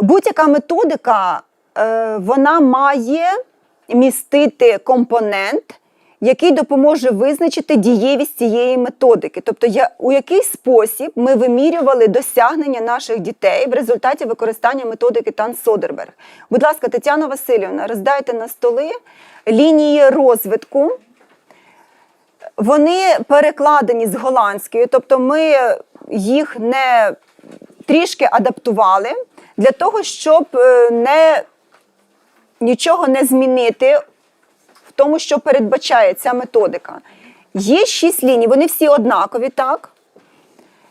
Будь-яка методика е, вона має містити компонент, який допоможе визначити дієвість цієї методики. Тобто, у який спосіб ми вимірювали досягнення наших дітей в результаті використання методики Тан Содерберг. Будь ласка, Тетяна Васильівна, роздайте на столи лінії розвитку. Вони перекладені з голландської, тобто ми їх не трішки адаптували для того, щоб е, не, нічого не змінити в тому, що передбачає ця методика. Є шість ліній, вони всі однакові, так?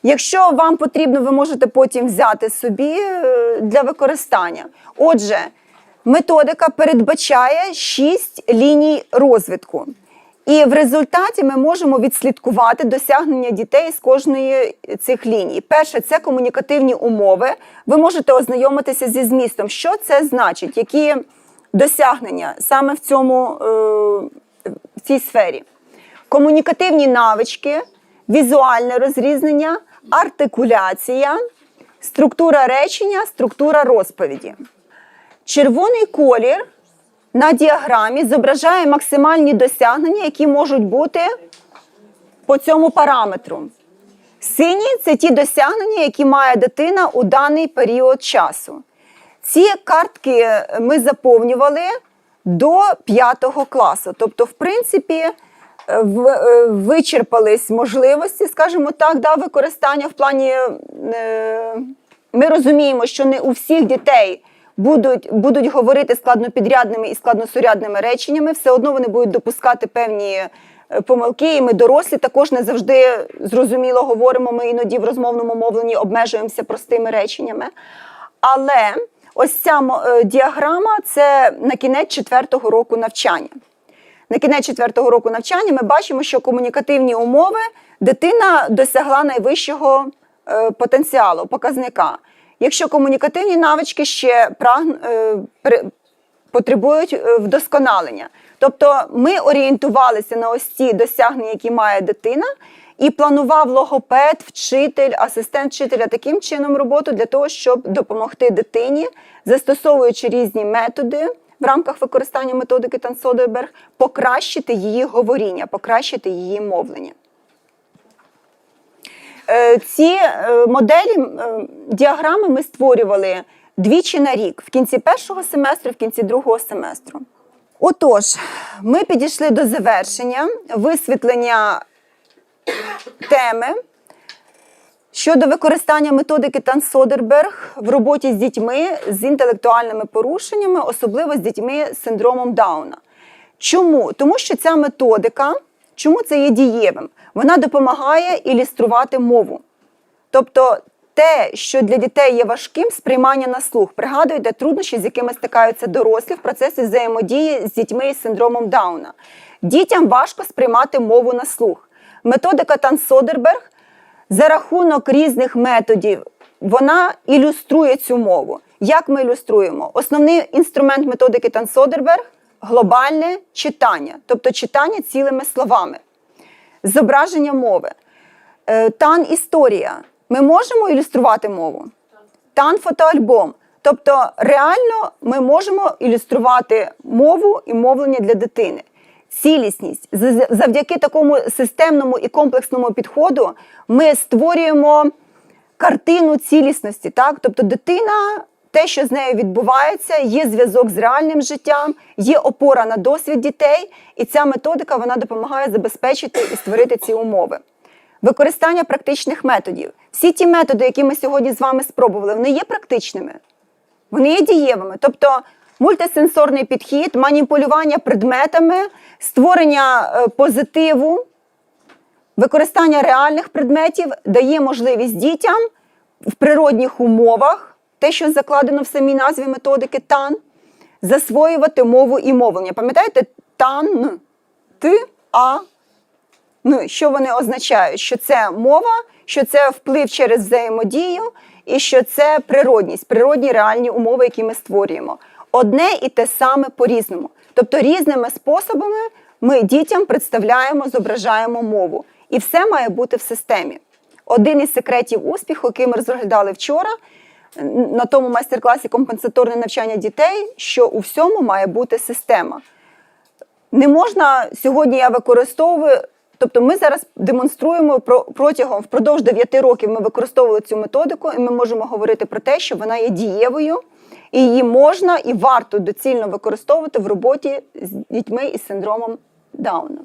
Якщо вам потрібно, ви можете потім взяти собі е, для використання. Отже, методика передбачає шість ліній розвитку. І в результаті ми можемо відслідкувати досягнення дітей з кожної цих ліній. Перше це комунікативні умови. Ви можете ознайомитися зі змістом, що це значить, які досягнення саме в цьому е, в цій сфері. Комунікативні навички, візуальне розрізнення, артикуляція, структура речення, структура розповіді. Червоний колір на діаграмі зображає максимальні досягнення, які можуть бути по цьому параметру. Сині це ті досягнення, які має дитина у даний період часу. Ці картки ми заповнювали до 5 класу. Тобто, в принципі, е, е, вичерпались можливості, скажімо так, да, використання в плані. е, Ми розуміємо, що не у всіх дітей будуть, будуть говорити складнопідрядними і складносурядними реченнями, все одно вони будуть допускати певні е, помилки, і ми дорослі також не завжди зрозуміло говоримо. Ми іноді в розмовному мовленні обмежуємося простими реченнями. Але ось ця е, діаграма це на кінець четвертого року навчання. На кінець четвертого року навчання ми бачимо, що комунікативні умови дитина досягла найвищого е, потенціалу, показника. Якщо комунікативні навички ще прагн, е, потребують е, вдосконалення. Тобто ми орієнтувалися на ось ці досягнення, які має дитина, і планував логопед, вчитель, асистент вчителя таким чином роботу для того, щоб допомогти дитині, застосовуючи різні методи в рамках використання методики Тансодерберг, покращити її говоріння, покращити її мовлення. Е, Ці е, моделі е, діаграми ми створювали двічі на рік, в кінці першого семестру, в кінці другого семестру. Отож, ми підійшли до завершення висвітлення теми щодо використання методики Тан-Содерберг в роботі з дітьми з інтелектуальними порушеннями, особливо з дітьми з синдромом Дауна. Чому? Тому що ця методика, чому це є дієвим? Вона допомагає ілюструвати мову. Тобто те, що для дітей є важким, сприймання на слух. Пригадуйте труднощі, з якими стикаються дорослі в процесі взаємодії з дітьми із синдромом Дауна. Дітям важко сприймати мову на слух. Методика Тан-Содерберг за рахунок різних методів вона ілюструє цю мову. Як ми ілюструємо? Основний інструмент методики Тан-Содерберг – глобальне читання, тобто читання цілими словами зображення мови. Е, Тан історія. Ми можемо ілюструвати мову? Тан фотоальбом. Тобто, реально ми можемо ілюструвати мову і мовлення для дитини. Цілісність. Завдяки такому системному і комплексному підходу ми створюємо картину цілісності. Так? Тобто дитина, те, що з нею відбувається, є зв'язок з реальним життям, є опора на досвід дітей, і ця методика вона допомагає забезпечити і створити ці умови. Використання практичних методів. Всі ті методи, які ми сьогодні з вами спробували, вони є практичними. Вони є дієвими. Тобто мультисенсорний підхід, маніпулювання предметами, створення е, позитиву, використання реальних предметів дає можливість дітям в природних умовах, те, що закладено в самій назві методики ТАН, засвоювати мову і мовлення. Пам'ятаєте, ТАН, Т, А, Ну, що вони означають? Що це мова, що це вплив через взаємодію, і що це природність, природні реальні умови, які ми створюємо. Одне і те саме по-різному. Тобто різними способами ми дітям представляємо, зображаємо мову. І все має бути в системі. Один із секретів успіху, який ми розглядали вчора на тому майстер-класі компенсаторне навчання дітей, що у всьому має бути система. Не можна сьогодні я використовую. Тобто ми зараз демонструємо протягом впродовж 9 років ми використовували цю методику, і ми можемо говорити про те, що вона є дієвою, і її можна і варто доцільно використовувати в роботі з дітьми із синдромом Дауна.